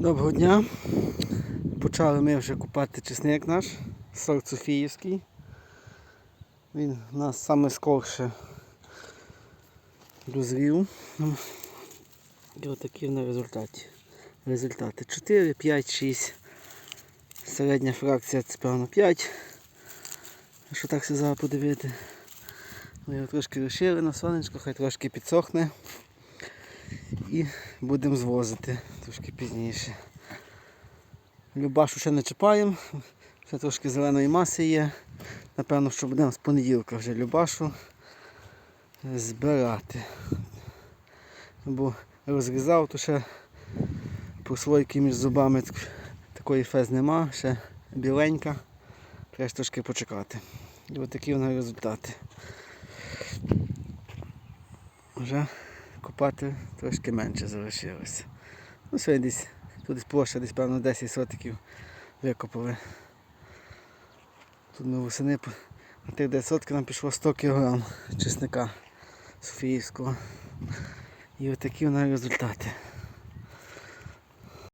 Доброго дня. Почали ми вже купати чесник наш, сорт Софіївський. Він у нас саме скорше дозрів. І отакі на результаті. Результати 4, 5, 6. Середня фракція це певно 5. Якщо так все зараз подивити. Ми його трошки розширили на сонечко, хай трошки підсохне. І будемо звозити трошки пізніше. Любашу ще не чіпаємо, ще трошки зеленої маси є. Напевно, що будемо з понеділка вже Любашу збирати. Бо розрізав, то ще прослойки між зубами такої фез нема, ще біленька. Треба трошки почекати. І от такі вони результати. Вже копати трошки менше залишилося. Ну, сьогодні десь, тут площа, десь певно 10 сотиків викопали. Тут ми восени на тих 10 сотків нам пішло 100 кг чесника Софіївського. І отакі у нас результати.